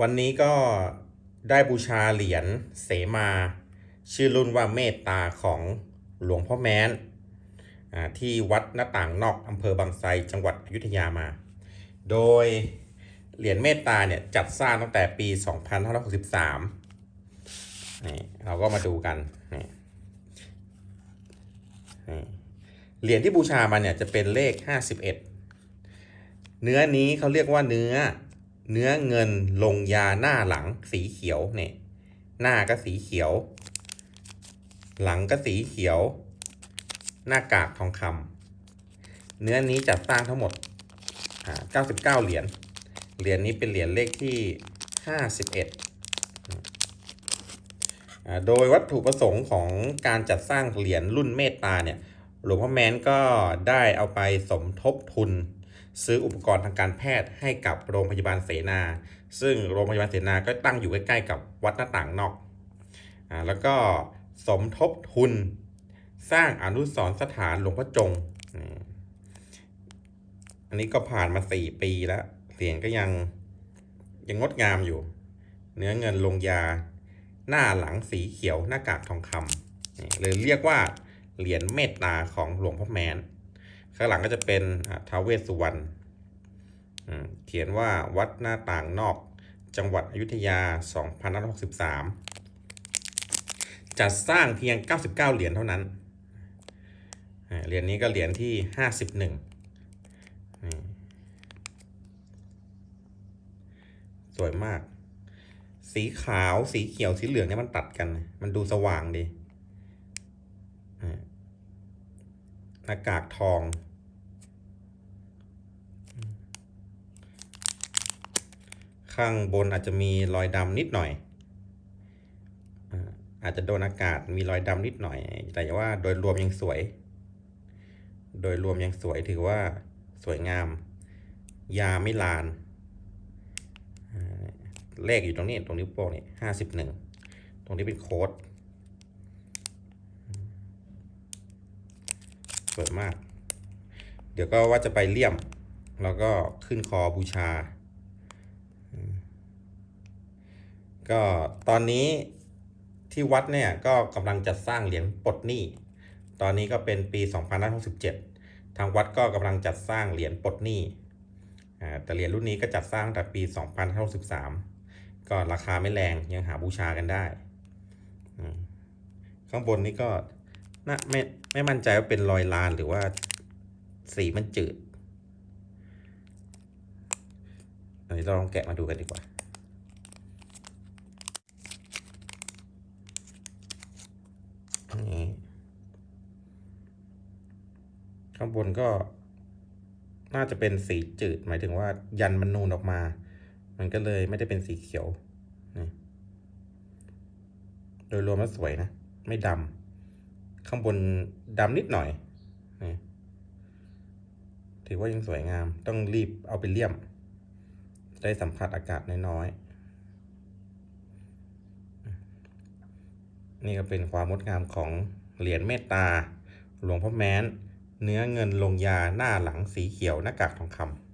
วันนี้ก็ได้บูชาเหรียญเสมา ชื่อรุ่นว่าเมตตาของหลวงพ่อแม้นอ่ที่วัดหน้าต่างนอกอำเภอบางไทรจังหวัดอยุธยามา โดยเหรียญเมตตาเนี่ยจัดสร้างตั้งแต่ปี 2563นี่เราก็มาดูกันนี่นี่เหรียญที่บูชามาเนี่ยจะเป็นเลข 51 เนื้อนี้เขาเรียกว่าเนื้อ เนื้อเงินลงยาหน้าหลังสีเขียวเนี่ยหน้าก็สีเขียว หลังก็สีเขียว หน้ากากทองคำเนื้อนี้จัดสร้างทั้งหมด 99 เหรียญ เหรียญนี้เป็นเหรียญเลขที่ 51 โดยวัตถุประสงค์ของการจัดสร้างเหรียญรุ่นเมตตาเนี่ย หลวงพ่อแมนก็ได้เอาไปสมทบทุน ซื้ออุปกรณ์ทางการแพทย์ให้กับโรงพยาบาลเสนา ซึ่งโรงพยาบาลเสนาก็ตั้งอยู่ใกล้ๆกับวัดหน้าต่างนอกอ่าแล้วก็สมทบทุนสร้างอนุสรณ์สถานหลวงพ่อจง อันนี้ก็ผ่านมาสี่ปีแล้วเหรียญก็ยังยังงดงามอยู่ เนื้อเงินลงยา หน้าหลังสีเขียวหน้ากากทองคำเลยเรียกว่าเหรียญเมตตาของหลวงพ่อแมน ข้างหลังก็จะเป็นท้าวเวสสุวรรณเขียนว่าวัดหน้าต่างนอกจังหวัดอยุธยา 2563 จัดสร้างเพียง 99 เหรียญเท่านั้น เหรียญนี้ก็เหรียญที่ 51นี่สวยมาก สีขาว สีเขียว สีเหลืองเนี่ยมันตัดกัน มันดูสว่างดีอ่า หน้ากากทอง ข้างบนอาจจะมีรอยดำนิดหน่อย อาจจะโดนอากาศมีรอยดำนิดหน่อย แต่ว่าโดยรวมยังสวย โดยรวมยังสวยถือว่าสวยงาม ยาไม่ลาน เลขอยู่ตรงนี้ตรงนิ้วโป้งนี่ห้าสิบหนึ่ง ตรงนี้เป็นโค้ด สวยมาก เดี๋ยวก็ว่าจะไปเลี่ยม แล้วก็ขึ้นคอบูชา ก็ตอนนี้ที่วัดเนี่ยก็กำลังจัดสร้างเหรียญปลดหนี้ ตอนนี้ก็เป็นปี 2567 ทางวัดก็กำลังจัดสร้างเหรียญปลดหนี้แต่เหรียญรุ่นนี้ก็จัดสร้างแต่ปี 2563 ก็ราคาไม่แรงยังหาบูชากันได้ ข้างบนนี้ก็ น่าไม่ไม่มั่นใจว่าเป็นรอยลานหรือว่าสีมันจืดอันนี้เราลองแกะมาดูกันดีกว่านี่ข้างบนก็ น่าจะเป็นสีจืด หมายถึงว่ายันมันนูนออกมา มันก็เลยไม่ได้เป็นสีเขียว โดยรวมแล้วสวยนะ ไม่ดำ ข้างบนดำนิดหน่อยถือว่ายังสวยงาม ต้องรีบเอาไปเลี่ยม ได้สัมผัสอากาศน้อยๆ นี่ก็เป็นความงดงามของเหรียญเมตตา หลวงพ่อแม้น เนื้อเงินลงยาหน้าหลังสีเขียวหน้ากากทองคำ